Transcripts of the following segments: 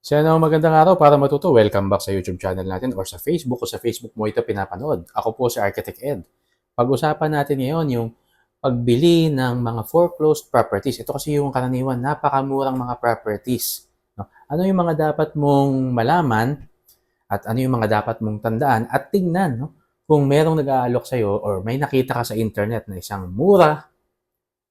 So ano, magandang araw para matuto. Welcome back sa YouTube channel natin or sa Facebook o sa Facebook mo ito pinapanood. Ako po si Architect Ed. Pag-usapan natin ngayon yung pagbili ng mga foreclosed properties. Ito kasi yung karaniwan, napakamurang mga properties. No? Ano yung mga dapat mong malaman at ano yung mga dapat mong tandaan at tingnan no? kung merong nag-aalok sa'yo or may nakita ka sa internet na isang mura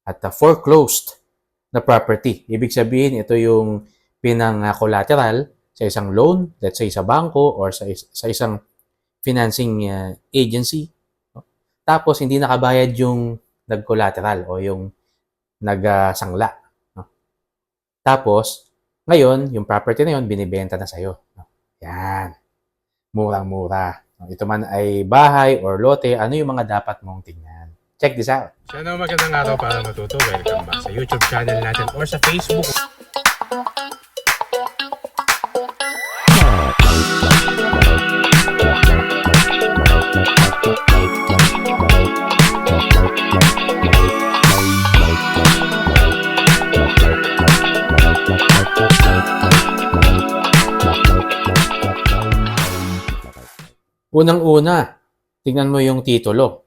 at foreclosed na property. Ibig sabihin, ito yung pinang uh, collateral sa isang loan, let's say sa bangko or sa, is- sa isang financing uh, agency. no? Tapos hindi nakabayad yung nag-collateral o yung nagsangla. no? Tapos, ngayon, yung property na yun, binibenta na sa'yo. no? Yan. Murang-mura. Ito man ay bahay or lote, ano yung mga dapat mong tingnan? Check this out. So, ano, magandang araw para matuto. Welcome back sa YouTube channel natin or sa Facebook. Unang-una, tingnan mo yung titulo.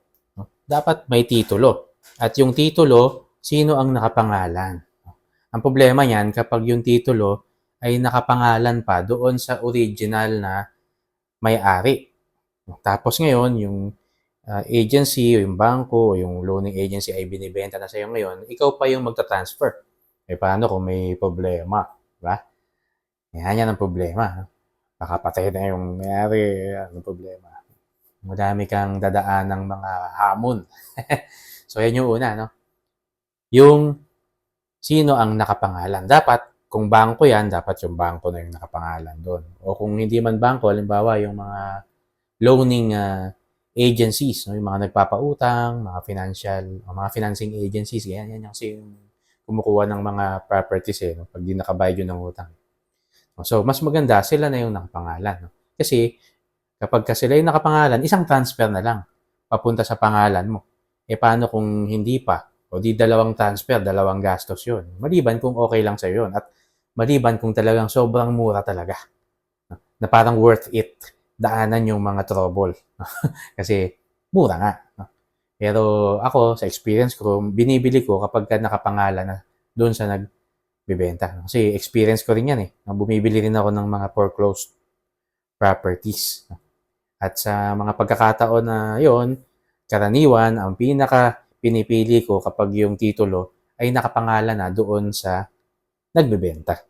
Dapat may titulo. At yung titulo, sino ang nakapangalan? Ang problema niyan, kapag yung titulo ay nakapangalan pa doon sa original na may-ari. Tapos ngayon, yung uh, agency o yung bangko o yung loaning agency ay binibenta na sa'yo ngayon, ikaw pa yung magta-transfer. Eh paano kung may problema? Diba? Yan, yan ang problema. Baka patay na yung may-ari. Ano problema? Madami kang dadaan ng mga hamon. so, yan yung una, no? Yung sino ang nakapangalan. Dapat, kung bangko yan, dapat yung bangko na yung nakapangalan doon. O kung hindi man bangko, halimbawa yung mga loaning uh, agencies, no? yung mga nagpapautang, mga financial, o mga financing agencies, yan, yan yung yung kumukuha ng mga properties eh, no? pag di nakabayad yun ng utang. So, mas maganda sila na yung nakapangalan. No? Kasi, kapag ka sila yung nakapangalan, isang transfer na lang papunta sa pangalan mo. E paano kung hindi pa? O di dalawang transfer, dalawang gastos yun. Maliban kung okay lang sa'yo yun. At maliban kung talagang sobrang mura talaga. No? Na parang worth it daanan yung mga trouble. Kasi mura nga. no? Pero ako, sa experience ko, binibili ko kapag ka nakapangalan na doon sa nag bibenta. Kasi experience ko rin yan eh. Bumibili rin ako ng mga foreclosed properties. At sa mga pagkakataon na yon, karaniwan, ang pinaka pinipili ko kapag yung titulo ay nakapangalan na doon sa nagbebenta.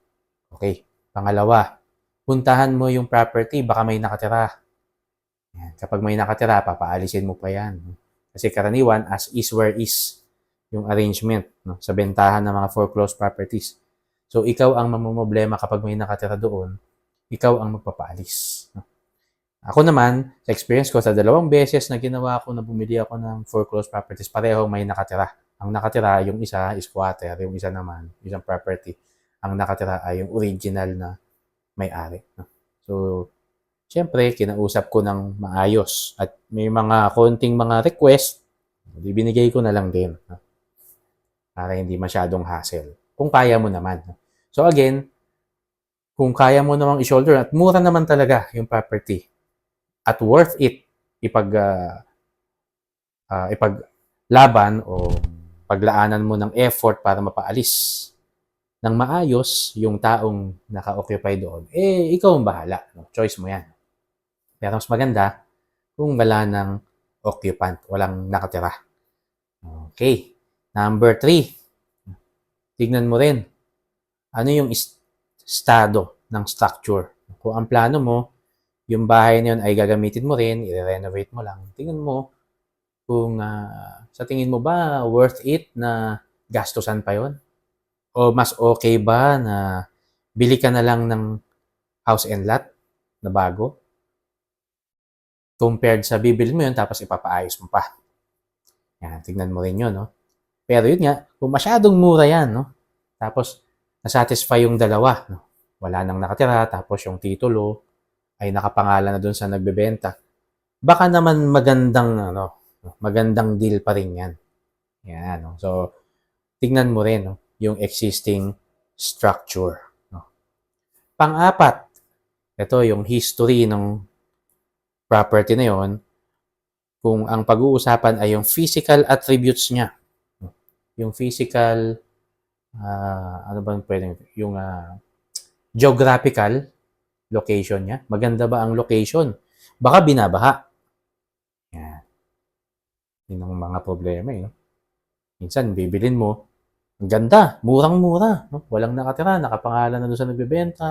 Okay. Pangalawa, puntahan mo yung property, baka may nakatira. Kapag may nakatira, papaalisin mo pa yan. Kasi karaniwan, as is where is yung arrangement no, sa bentahan ng mga foreclosed properties. So, ikaw ang mamumblema kapag may nakatira doon, ikaw ang magpapaalis. Ako naman, sa experience ko, sa dalawang beses na ginawa ko na bumili ako ng foreclosed properties, pareho may nakatira. Ang nakatira, yung isa is squatter, yung isa naman, isang property. Ang nakatira ay yung original na may-ari. So, syempre, kinausap ko ng maayos at may mga konting mga request, ibinigay ko na lang din. Para hindi masyadong hassle. Kung kaya mo naman. So again, kung kaya mo namang i-shoulder at mura naman talaga yung property at worth it ipag uh, uh, ipaglaban o paglaanan mo ng effort para mapaalis ng maayos yung taong naka-occupy doon, eh, ikaw ang bahala. No? Choice mo yan. Pero mas maganda kung wala ng occupant, walang nakatira. Okay. Number three, tignan mo rin ano yung estado ng structure. Kung ang plano mo, yung bahay na yun ay gagamitin mo rin, i-renovate mo lang. Tingnan mo kung ah, sa tingin mo ba worth it na gastusan pa yon O mas okay ba na bili ka na lang ng house and lot na bago compared sa bibili mo yun tapos ipapaayos mo pa. Yan, tingnan mo rin yun, no? Pero yun nga, kung masyadong mura yan, no? Tapos, nasatisfy yung dalawa. No? Wala nang nakatira, tapos yung titulo ay nakapangalan na doon sa nagbebenta. Baka naman magandang, ano, magandang deal pa rin yan. Yan, no? So, tignan mo rin, no? yung existing structure. No? Pang-apat, ito yung history ng property na yon kung ang pag-uusapan ay yung physical attributes niya. Yung physical, ah, ano ba pwedeng, yung ah, geographical location niya. Maganda ba ang location? Baka binabaha. Yan. Yun ang mga problema eh. no? Minsan, bibilin mo, ang ganda, murang-mura. No? Walang nakatira, nakapangalan na doon sa nagbebenta.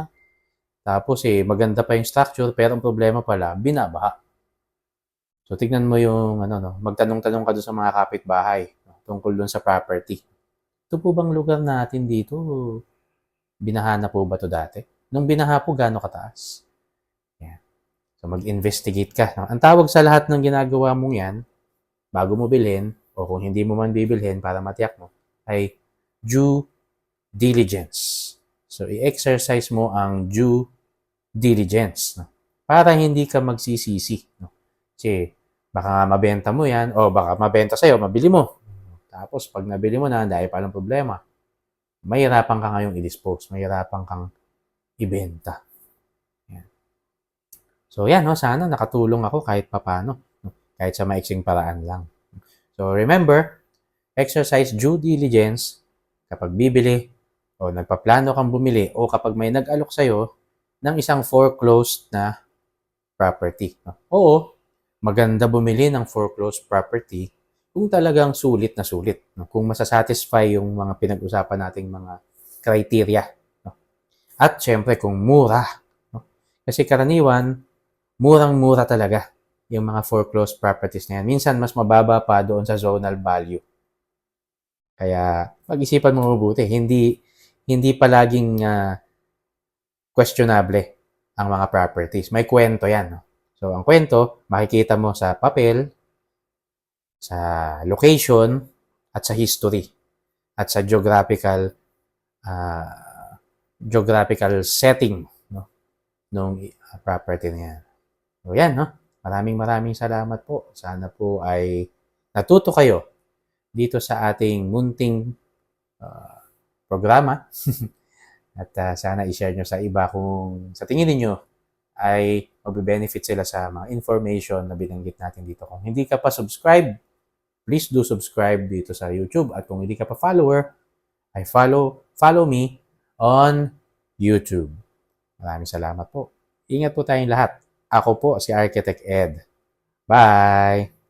Tapos eh, maganda pa yung structure, pero ang problema pala, binabaha. So, tignan mo yung, ano, no, magtanong-tanong ka doon sa mga kapitbahay no, tungkol doon sa property. Ito po bang lugar natin dito? Binaha na po ba to dati? Nung binaha po, gaano kataas? Yan. So, mag-investigate ka. Ang tawag sa lahat ng ginagawa mong yan, bago mo bilhin, o kung hindi mo man bibilhin para matiyak mo, ay due diligence. So, i-exercise mo ang due diligence. No? Para hindi ka magsisisi. No? Kasi, baka mabenta mo yan, o baka mabenta sa'yo, mabili mo. Tapos, pag nabili mo na, dahil palang problema, mahirapan ka ngayong i-dispose, mahirapan kang ibenta. Yan. So, yan, no? sana nakatulong ako kahit papano. No? Kahit sa maiksing paraan lang. So, remember, exercise due diligence kapag bibili o nagpaplano kang bumili o kapag may nag-alok sa'yo ng isang foreclosed na property. Oo, maganda bumili ng foreclosed property kung talagang sulit na sulit. No? Kung masasatisfy yung mga pinag-usapan nating mga criteria. No? At syempre kung mura. No? Kasi karaniwan, murang-mura talaga yung mga foreclosed properties na yan. Minsan, mas mababa pa doon sa zonal value. Kaya, pag-isipan mo mabuti. Hindi, hindi palaging ah, questionable ang mga properties. May kwento yan. No? So, ang kwento, makikita mo sa papel, sa location, at sa history, at sa geographical ah, geographical setting no nung ah, property na yan. So, yan, no? Maraming maraming salamat po. Sana po ay natuto kayo dito sa ating munting ah, programa. At ah, sana i-share nyo sa iba kung sa tingin niyo ay magbe-benefit sila sa mga information na binanggit natin dito. Kung hindi ka pa subscribe, please do subscribe dito sa YouTube. At kung hindi ka pa follower, ay follow, follow me on YouTube. Maraming salamat po. Ingat po tayong lahat. Ako po si Architect Ed. Bye!